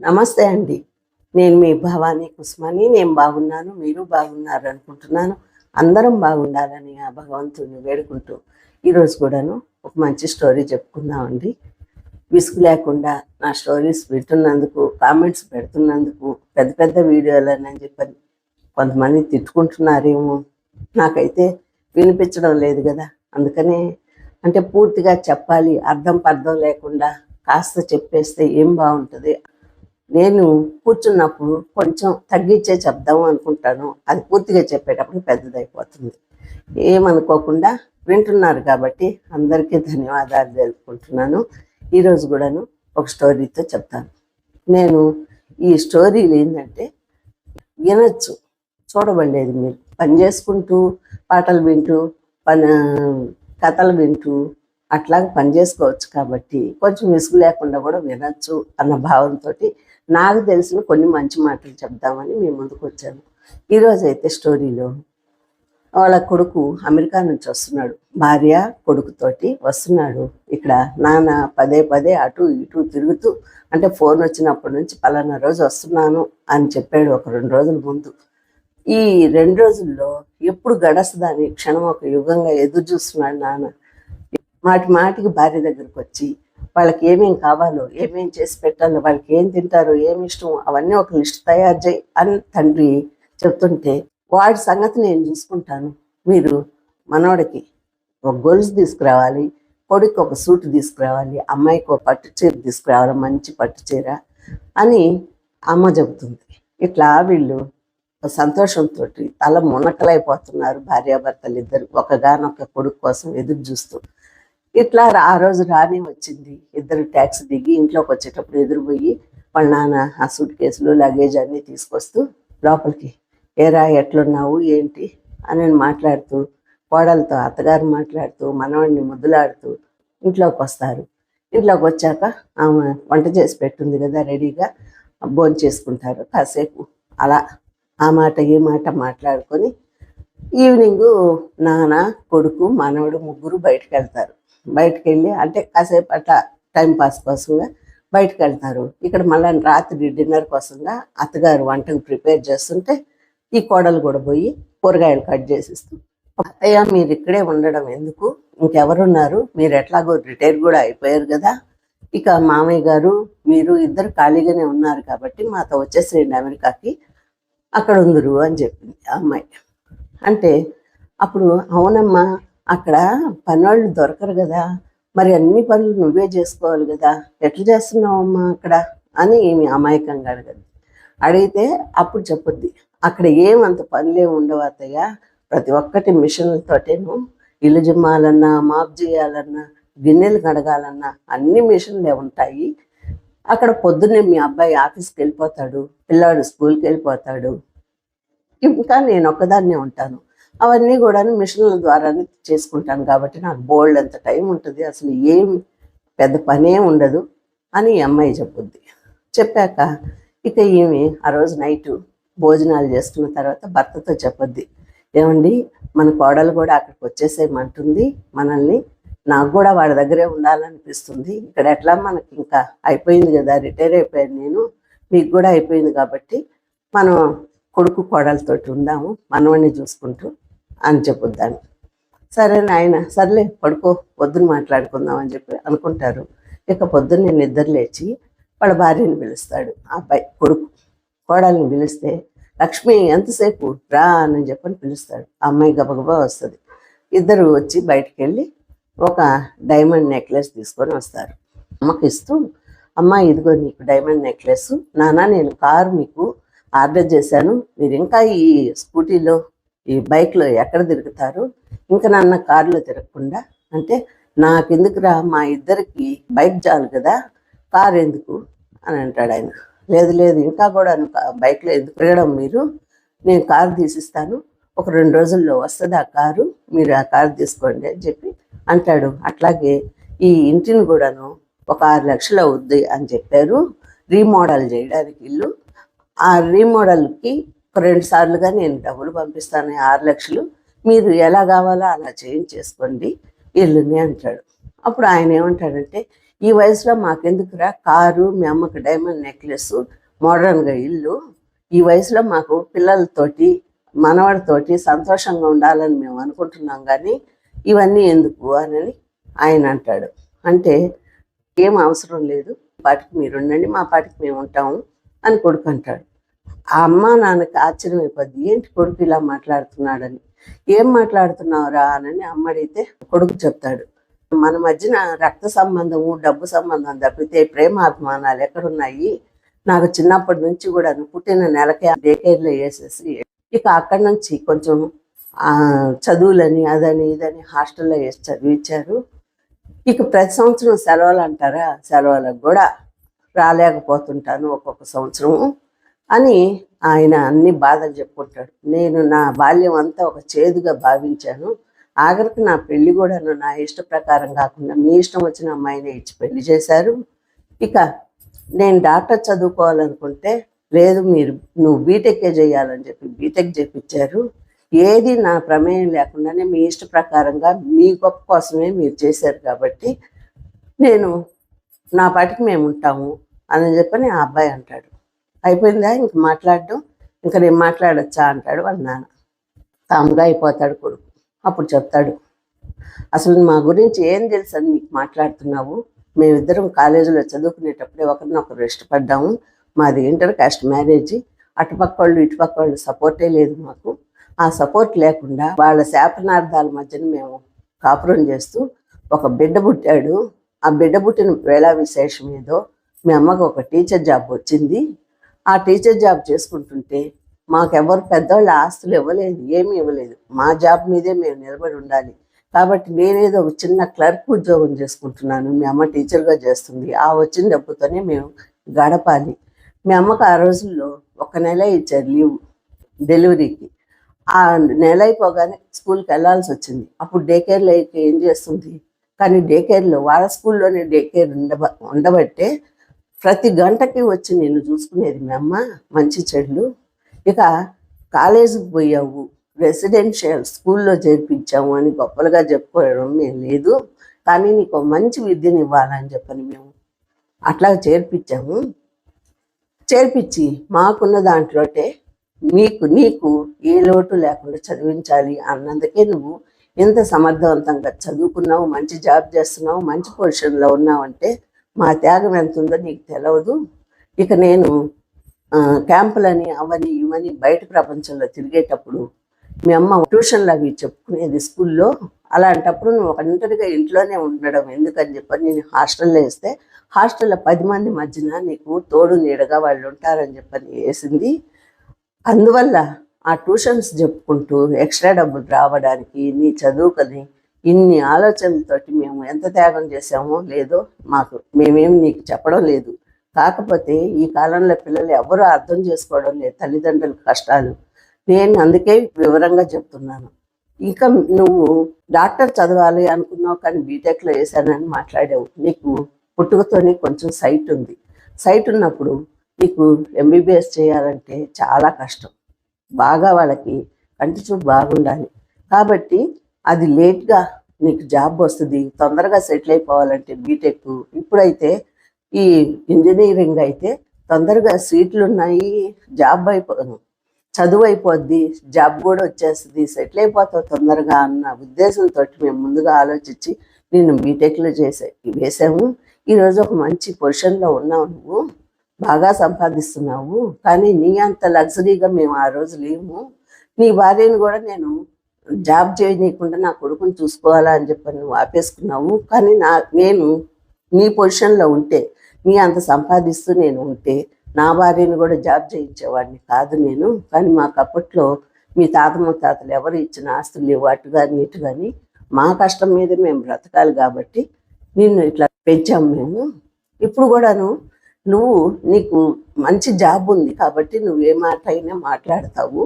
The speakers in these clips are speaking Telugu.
నమస్తే అండి. నేను మీ భవానీ కుస్మాని. నేను బాగున్నాను. మీరు బాగున్నారు అనుకుంటున్నాను. అందరం బాగుండాలని ఆ భగవంతుడిని వేడుకుంటూ ఈరోజు కూడాను ఒక మంచి స్టోరీ చెప్పుకుందామండి. విసుగు లేకుండా నా స్టోరీస్ వింటున్నందుకు కామెంట్స్ పెడుతున్నందుకు పెద్ద పెద్ద వీడియోలని అని చెప్పని కొంతమంది తిట్టుకుంటున్నారేమో. నాకైతే వినిపించడం లేదు కదా. అందుకనే అంటే పూర్తిగా చెప్పాలి. అర్థం పర్థం లేకుండా కాస్త చెప్పేస్తే ఏం బాగుంటుంది? నేను కూర్చున్నప్పుడు కొంచెం తగ్గించే చెప్దాం అనుకుంటాను. అది పూర్తిగా చెప్పేటప్పుడు పెద్దదైపోతుంది. ఏమనుకోకుండా వింటున్నారు కాబట్టి అందరికీ ధన్యవాదాలు తెలుపుకుంటున్నాను. ఈరోజు కూడాను ఒక స్టోరీతో చెప్తాను. నేను ఈ స్టోరీలు ఏంటంటే వినొచ్చు చూడబడలేదు మీరు. పని చేసుకుంటూ పాటలు వింటూ పని కథలు వింటూ అట్లాగే పని చేసుకోవచ్చు కాబట్టి కొంచెం విసుగు లేకుండా కూడా వినొచ్చు అన్న భావంతో నాకు తెలిసిన కొన్ని మంచి మాటలు చెప్దామని మీ ముందుకు వచ్చాను. ఈరోజు అయితే స్టోరీలో వాళ్ళ కొడుకు అమెరికా నుంచి వస్తున్నాడు. భార్య కొడుకుతోటి వస్తున్నాడు. ఇక్కడ నాన్న పదే పదే అటు ఇటు తిరుగుతూ అంటే ఫోన్ వచ్చినప్పటి నుంచి పలానా రోజు వస్తున్నాను అని చెప్పాడు ఒక రెండు రోజుల ముందు. ఈ రెండు రోజుల్లో ఎప్పుడు గడస్తదని క్షణం ఒక యుగంగా ఎదురు చూస్తున్నాడు నాన్న. మాటి మాటికి భార్య దగ్గరికి వచ్చి వాళ్ళకి ఏమేం కావాలో ఏమేం చేసి పెట్టాలో వాళ్ళకి ఏం తింటారో ఏమి ఇష్టం అవన్నీ ఒక లిస్ట్ తయారు చేయి అని తండ్రి చెప్తుంటే వాడి సంగతి నేను చూసుకుంటాను. మీరు మనోడికి ఒక గొలుసు తీసుకురావాలి కొడుకు ఒక సూట్ తీసుకురావాలి అమ్మాయికి ఒక పట్టు చీర తీసుకురావాలి మంచి పట్టు చీర అని అమ్మ చెబుతుంది. ఇట్లా వీళ్ళు సంతోషంతో తల మునకలైపోతున్నారు భార్యాభర్తలు ఇద్దరు ఒకగానొక కొడుకు కోసం ఎదురు చూస్తూ. ఇట్లా రా- ఆ రోజు రాని వచ్చింది. ఇద్దరు ట్యాక్సీ దిగి ఇంట్లోకి వచ్చేటప్పుడు ఎదురుపోయి వాళ్ళ నాన్న ఆ సూట్ కేసులు లగేజ్ అన్నీ తీసుకొస్తూ లోపలికి ఏరా ఎట్లున్నావు? ఏంటి? అని నేను మాట్లాడుతూ కోడలతో అత్తగారు మాట్లాడుతూ మనవాడిని ముద్దులాడుతూ ఇంట్లోకి వస్తారు. ఇంట్లోకి వచ్చాక ఆమె వంట చేసి పెట్టుంది కదా రెడీగా భోజనం చేసుకుంటారు. కాసేపు అలా ఆ మాట ఈ మాట మాట్లాడుకొని ఈవినింగ్ నాన్న కొడుకు మనవడు ముగ్గురు బయటకు వెళ్తారు. బయటకు వెళ్ళి అంటే కాసేపు అట్లా టైంపాస్ కోసంగా బయటకు వెళ్తారు ఇక్కడ మళ్ళీ రాత్రి డిన్నర్ కోసంగా అత్తగారు వంటకు ప్రిపేర్ చేస్తుంటే ఈ కోడలు కూడా పోయి కూరగాయలు కట్ చేసిస్తూ అత్తయ్య మీరు ఇక్కడే ఉండడం ఎందుకు? ఇంకెవరున్నారు? మీరు ఎట్లాగో రిటైర్ కూడా అయిపోయారు కదా. ఇక మామయ్య గారు మీరు ఇద్దరు ఖాళీగానే ఉన్నారు కాబట్టి మాతో వచ్చేసేయండి అమెరికాకి. అక్కడ ఉందరు అని చెప్పింది ఆ అమ్మాయి. అంటే అప్పుడు అవునమ్మా అక్కడ పనివాళ్ళు దొరకరు కదా. మరి అన్ని పనులు నువ్వే చేసుకోవాలి కదా. ఎట్లా చేస్తున్నావమ్మా అక్కడ? అని ఈమె అమాయకంగా అడగదు. అడిగితే అప్పుడు చెప్పొద్ది. అక్కడ ఏమంత పనులే ఉండవు అత్తయ్య. ప్రతి ఒక్కటి మిషన్లతోటేను. ఇల్లు జిమ్మాలన్నా మాప్ చేయాలన్నా గిన్నెలు కడగాలన్నా అన్ని మిషన్లే ఉంటాయి. అక్కడ పొద్దున్నే మీ అబ్బాయి ఆఫీస్కి వెళ్ళిపోతాడు. పిల్లాడు స్కూల్కి వెళ్ళిపోతాడు. ఇంకా నేను ఒక్కదాన్నే ఉంటాను. అవన్నీ కూడా మిషన్ల ద్వారానే చేసుకుంటాను కాబట్టి నాకు బోల్డ్ అంత టైం ఉంటుంది. అసలు ఏం పెద్ద పనే ఉండదు అని అమ్మాయి చెప్పుద్ది. చెప్పాక ఇక ఈమె ఆ రోజు నైట్ భోజనాలు చేసుకున్న తర్వాత భర్తతో చెప్పొద్ది. ఏమండి మన కోడలు కూడా అక్కడికి వచ్చేసేయమంటుంది. మనల్ని నాకు కూడా వాడి దగ్గరే ఉండాలనిపిస్తుంది. ఇక్కడ ఎట్లా మనకి ఇంకా అయిపోయింది కదా రిటైర్ అయిపోయాను నేను మీకు కూడా అయిపోయింది కాబట్టి మనం కొడుకు కోడలతోటి ఉందాము మనవణ్ణి చూసుకుంటూ అని చెప్పొద్దాను సరే నాయన సర్లే పడుకో పొద్దున మాట్లాడుకుందాం అని చెప్పి అనుకుంటారు. ఇక పొద్దున్న నేను నిద్ర లేచి వాళ్ళ భార్యని పిలుస్తాడు. అబ్బాయి కొడుకు కోడల్ని పిలిస్తే లక్ష్మి ఎంతసేపు? రా అని చెప్పని పిలుస్తాడు. ఆ అమ్మాయి గబగబా వస్తుంది. ఇద్దరు వచ్చి బయటికి వెళ్ళి ఒక డైమండ్ నెక్లెస్ తీసుకొని వస్తారు. అమ్మకి ఇస్తూ అమ్మ ఇదిగో నీకు డైమండ్ నెక్లెస్. నానా నేను కారు మీకు ఆర్డర్ చేశాను. మీరు ఇంకా ఈ స్కూటీలో ఈ బైక్లో ఎక్కడ తిరుగుతారు? ఇంకా నాన్న కారులో తిరగకుండా? అంటే నాకెందుకురా మా ఇద్దరికి బైక్ చాలు కదా కారు ఎందుకు? అని అంటాడు ఆయన. లేదు లేదు ఇంకా కూడా బైక్లో ఎందుకు తిరగడం మీరు? నేను కారు తీసిస్తాను ఒక రెండు రోజుల్లో వస్తుంది ఆ కారు మీరు ఆ కారు తీసుకోండి అని చెప్పి అంటాడు. అట్లాగే ఈ ఇంటిని కూడాను ఒక ఆరు లక్షలు అవుద్ది అని చెప్పారు. రీమోడల్ చేయడానికి ఇల్లు. ఆ రీమోడల్కి ఒక రెండు సార్లుగా నేను డబ్బులు పంపిస్తాను ఆరు లక్షలు. మీరు ఎలా కావాలో అలా చేంజ్ చేసుకోండి ఇల్లుని అంటాడు. అప్పుడు ఆయన ఏమంటాడంటే ఈ వయసులో మాకెందుకురా? కారు మీ అమ్మకి డైమండ్ నెక్లెస్ మోడర్న్గా ఇల్లు. ఈ వయసులో మాకు పిల్లలతోటి మనవాడితోటి సంతోషంగా ఉండాలని మేము అనుకుంటున్నాం కానీ ఇవన్నీ ఎందుకు అని ఆయన అంటాడు. అంటే ఏం అవసరం లేదు పాటికి మీరు ఉండండి మా పాటికి మేము ఉంటాము అని కొడుకు అంటాడు. ఆ అమ్మ నాన్నకి ఆశ్చర్యం అయిపోద్ది. ఏంటి కొడుకు ఇలా మాట్లాడుతున్నాడని? ఏం మాట్లాడుతున్నావురా? అని అమ్మ అడిగితే కొడుకు చెప్తాడు. మన మధ్యన రక్త సంబంధము డబ్బు సంబంధం తప్పితే ప్రేమాభిమానాలు ఎక్కడున్నాయి? నాకు చిన్నప్పటి నుంచి కూడా పుట్టిన నెలకే డేకేర్లో వేసేసి ఇక అక్కడి నుంచి కొంచెం ఆ, చదువులని అదని ఇదని హాస్టల్లో వేసి చదివించారు ఇక ప్రతి సంవత్సరం సెలవులు అంటారా? సెలవులకు కూడా రాలేకపోతుంటాను ఒక్కొక్క సంవత్సరం అని ఆయన అన్ని బాధలు చెప్పుకుంటాడు. నేను నా బాల్యం అంతా ఒక చేదుగా భావించాను. ఆఖరికి నా పెళ్ళి కూడా నా ఇష్ట ప్రకారం కాకుండా మీ ఇష్టం వచ్చిన అమ్మాయిని ఇచ్చి పెళ్ళి చేశారు. ఇక నేను డాక్టర్ చదువుకోవాలనుకుంటే లేదు మీరు నువ్వు బీటెక్కే చేయాలని చెప్పి బీటెక్ చేపించారు. ఏది నా ప్రమేయం లేకుండానే మీ ఇష్ట ప్రకారంగా మీ గొప్ప కోసమే మీరు చేశారు కాబట్టి నేను నా పాటికి మేము ఉంటాము అని చెప్పని ఆ అబ్బాయి అంటాడు. అయిపోయిందా? ఇంక మాట్లాడడం. ఇంకా నేను మాట్లాడచ్చా అంటాడు వాళ్ళ నాన్న. తాముగా అయిపోతాడు కొడుకు. అప్పుడు చెప్తాడు. అసలు మా గురించి ఏం తెలుసు అని నీకు మాట్లాడుతున్నావు? మేమిద్దరం కాలేజీలో చదువుకునేటప్పుడే ఒకరినొకరు ఇష్టపడ్డాము మాది ఇంటర్ కాస్ట్ మ్యారేజ్. అటుపక్క వాళ్ళు ఇటుపక్క వాళ్ళు సపోర్టే లేదు మాకు. ఆ సపోర్ట్ లేకుండా వాళ్ళ శాపనార్థాల మధ్యన మేము కాపురం చేస్తూ ఒక బిడ్డ పుట్టాడు. ఆ బిడ్డ పుట్టిన వేళ విశేషం ఏదో. మీ అమ్మకు ఒక టీచర్ జాబ్ వచ్చింది. ఆ టీచర్ జాబ్ చేసుకుంటుంటే మాకెవరు పెద్దవాళ్ళ ఆస్తులు ఇవ్వలేదు ఏమీ ఇవ్వలేదు. మా జాబ్ మీదే మేము నిలబడి ఉండాలి. కాబట్టి నేనేదో ఒక చిన్న క్లర్క్ ఉద్యోగం చేసుకుంటున్నాను. మీ అమ్మ టీచర్గా చేస్తుంది. ఆ వచ్చిన డబ్బుతోనే మేము గడపాలి. మీ అమ్మకు ఆ రోజుల్లో ఒక నెల ఇచ్చారు లీవ్ డెలివరీకి. ఆ నెల అయిపోగానే స్కూల్కి వెళ్ళాల్సి వచ్చింది. అప్పుడు డే కేర్లో ఏం చేస్తుంది? కానీ డే కేర్లో వాళ్ళ స్కూల్లోనే డే కేర్ ఉండబ ఉండబట్టే ప్రతి గంటకి వచ్చి నేను చూసుకునేది మీ అమ్మ మంచి చెడ్లు. ఇక కాలేజీకి పోయావు రెసిడెన్షియల్ స్కూల్లో చేర్పించాము అని గొప్పలుగా చెప్పుకోవడం మేము లేదు. కానీ నీకు మంచి విద్యను ఇవ్వాలని చెప్పని మేము అట్లా చేర్పించాము. చేర్పించి మాకున్న దాంట్లోటే మీకు నీకు ఏ లోటు లేకుండా చదివించాలి అన్నందుకే నువ్వు ఎంత సమర్థవంతంగా చదువుకున్నావు మంచి జాబ్ చేస్తున్నావు మంచి పొజిషన్లో ఉన్నావు అంటే మా త్యాగం ఎంత ఉందో నీకు తెలియదు ఇక నేను క్యాంపులని అవని ఇవని బయట ప్రపంచంలో తిరిగేటప్పుడు మీ అమ్మ ట్యూషన్లు అవి చెప్పుకునేది స్కూల్లో. అలాంటప్పుడు నువ్వు ఒక ఒంటరిగా ఇంట్లోనే ఉండడం ఎందుకని చెప్పని నేను హాస్టల్లో వేస్తే హాస్టల్లో పది మంది మధ్యన నీకు తోడు నీడగా వాళ్ళు ఉంటారని చెప్పని వేసింది. అందువల్ల ఆ ట్యూషన్స్ చెప్పుకుంటూ ఎక్స్ట్రా డబ్బులు రావడానికి నీ చదువుకొని ఇన్ని ఆలోచనలతోటి మేము ఎంత త్యాగం చేసామో లేదో మాకు మేమేం నీకు చెప్పడం లేదు. కాకపోతే ఈ కాలంలో పిల్లలు ఎవరూ అర్థం చేసుకోవడం లేదు తల్లిదండ్రుల కష్టాలు. నేను అందుకే వివరంగా చెప్తున్నాను. ఇంకా నువ్వు డాక్టర్ చదవాలి అనుకున్నావు కానీ బీటెక్లో వేసానని మాట్లాడావు. నీకు పుట్టుకతోనే కొంచెం సైట్ ఉంది. సైట్ ఉన్నప్పుడు నీకు ఎంబీబీఎస్ చేయాలంటే చాలా కష్టం. బాగా వాళ్ళకి కంటి చూపు బాగుండాలి. కాబట్టి అది లేట్గా నీకు జాబ్ వస్తుంది తొందరగా సెటిల్ అయిపోవాలంటే బీటెక్. ఇప్పుడైతే ఈ ఇంజనీరింగ్ అయితే తొందరగా సీట్లు ఉన్నాయి జాబ్ అయిపో చదువు అయిపోద్ది జాబ్ కూడా వచ్చేస్తుంది సెటిల్ అయిపోతావు తొందరగా అన్న ఉద్దేశంతో మేము ముందుగా ఆలోచించి నేను బీటెక్లో చేసే వేసాము. ఈరోజు ఒక మంచి పొజిషన్లో ఉన్నావు నువ్వు బాగా సంపాదిస్తున్నావు కానీ నీ అంత లగ్జరీగా మేము ఆ రోజు లేము. నీ భార్యను కూడా నేను జాబ్ చేయనీయకుండా నా కొడుకుని చూసుకోవాలా అని చెప్పి నువ్వు ఆపేసుకున్నావు. కానీ నా నేను నీ పొజిషన్లో ఉంటే నీ అంత సంపాదిస్తూ నేను ఉంటే నా భార్యను కూడా జాబ్ చేయించేవాడిని కాదు నేను. కానీ మాకు అప్పట్లో మీ తాత ముత్తాతలు ఎవరు ఇచ్చిన ఆస్తులు లేవు అటు కానీ ఇటు కానీ మా కష్టం మీద మేము బ్రతకాలి కాబట్టి నిన్ను ఇట్లా పెంచాము మేము. ఇప్పుడు కూడాను నువ్వు నీకు మంచి జాబ్ ఉంది కాబట్టి నువ్వు ఏ మాట అయినా మాట్లాడతావు.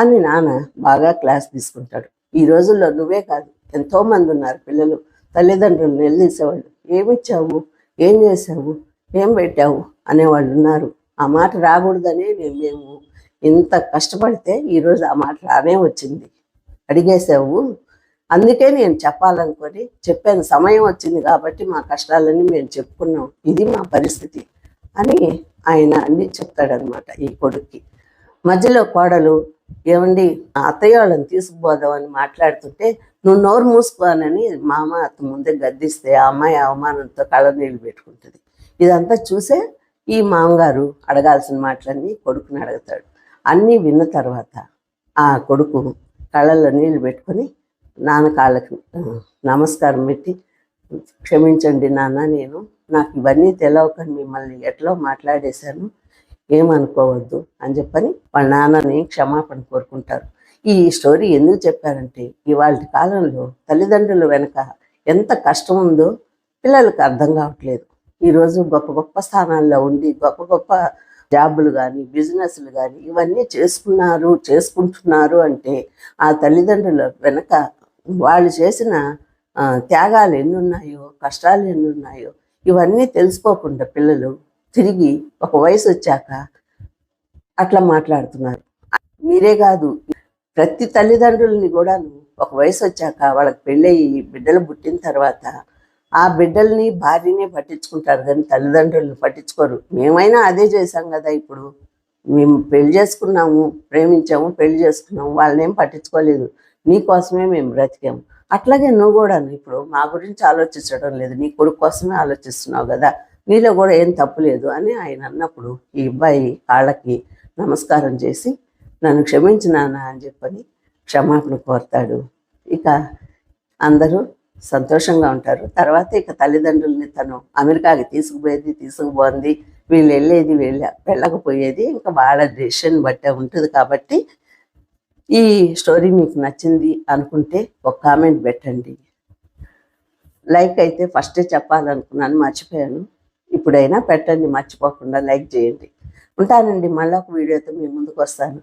అని నాన్న బాగా క్లాస్ తీసుకుంటాడు. ఈ రోజుల్లో నువ్వే కాదు ఎంతోమంది ఉన్నారు పిల్లలు. తల్లిదండ్రులు నిలదీసేవాళ్ళు ఏమిచ్చావు? ఏం చేసావు ఏం పెట్టావు? అనేవాళ్ళు ఉన్నారు. ఆ మాట రాకూడదనే మేము. ఇంత కష్టపడితే ఈరోజు ఆ మాట రానే వచ్చింది. అడిగేసావు అందుకే నేను చెప్పాలనుకొని చెప్పాను. సమయం వచ్చింది కాబట్టి మా కష్టాలన్నీ మేము చెప్పుకున్నాం. ఇది మా పరిస్థితి అని ఆయన అన్ని చెప్తాడనమాట ఈ కొడుక్కి. మధ్యలో కోడలు ఏమండి ఆ అత్తయ్య వాళ్ళని తీసుకుపోదామని మాట్లాడుతుంటే నువ్వు నోరు మూసుకోనని మామ అత్త ముందే గద్దిస్తే ఆ అమ్మాయి అవమానంతో కళ్ళనీళ్ళు పెట్టుకుంటుంది. ఇదంతా చూసే ఈ మామగారు అడగాల్సిన మాటలన్నీ కొడుకుని అడుగుతాడు. అన్నీ విన్న తర్వాత ఆ కొడుకు కళ్ళల్లో నీళ్ళు పెట్టుకొని నాన్న కాళ్ళకి నమస్కారం పెట్టి క్షమించండి నాన్న నేను నాకు ఇవన్నీ తెలవకని మిమ్మల్ని ఎట్లా మాట్లాడేశాను. ఏమనుకోవద్దు అని చెప్పని వాళ్ళ నాన్నని క్షమాపణ కోరుకుంటారు. ఈ స్టోరీ ఎందుకు చెప్పారంటే ఇవాళ కాలంలో తల్లిదండ్రుల వెనక ఎంత కష్టం ఉందో పిల్లలకు అర్థం కావట్లేదు. ఈరోజు గొప్ప గొప్ప స్థానాల్లో ఉండి గొప్ప గొప్ప జాబులు కానీ బిజినెస్లు కానీ ఇవన్నీ చేసుకున్నారు చేసుకుంటున్నారు అంటే ఆ తల్లిదండ్రుల వెనక వాళ్ళు చేసిన త్యాగాలు ఎన్ని ఉన్నాయో కష్టాలు ఎన్ని ఉన్నాయో ఇవన్నీ తెలుసుకోకుండా పిల్లలు తిరిగి ఒక వయసు వచ్చాక అట్లా మాట్లాడుతున్నారు. మీరే కాదు ప్రతి తల్లిదండ్రులని కూడాను ఒక వయసు వచ్చాక వాళ్ళకి పెళ్ళయి బిడ్డలు పుట్టిన తర్వాత ఆ బిడ్డల్ని భార్యనే పట్టించుకుంటారు కానీ తల్లిదండ్రులను పట్టించుకోరు. మేమైనా అదే చేసాం కదా ఇప్పుడు. మేము పెళ్ళి చేసుకున్నాము ప్రేమించాము పెళ్ళి చేసుకున్నాము వాళ్ళని పట్టించుకోలేదు. నీకోసమే మేము బ్రతికాము అట్లాగే నువ్వు కూడా ఇప్పుడు మా గురించి ఆలోచించడం లేదు. నీ కొడుకు కోసమే ఆలోచిస్తున్నావు కదా. మీలో కూడా ఏం తప్పు లేదు అని ఆయన అన్నప్పుడు ఈ అబ్బాయి కాళ్ళకి నమస్కారం చేసి నన్ను క్షమించినానా అని చెప్పని క్షమాపణ కోరుతాడు. ఇక అందరూ సంతోషంగా ఉంటారు. తర్వాత ఇక తల్లిదండ్రుల్ని తను అమెరికాకి తీసుకుపోయేది తీసుకుపోయింది వీళ్ళు వెళ్ళేది వెళ్ళ వెళ్ళకపోయేది ఇంకా వాళ్ళ డెసిషన్ బట్టే ఉంటుంది కాబట్టి ఈ స్టోరీ మీకు నచ్చింది అనుకుంటే ఒక కామెంట్ పెట్టండి. లైక్ అయితే ఫస్టే చెప్పాలనుకున్నాను మర్చిపోయాను. ఇప్పుడైనా పెట్టండి మర్చిపోకుండా లైక్ చేయండి. ఉంటానండి మళ్ళీ ఒక వీడియోతో మీ ముందుకు వస్తాను.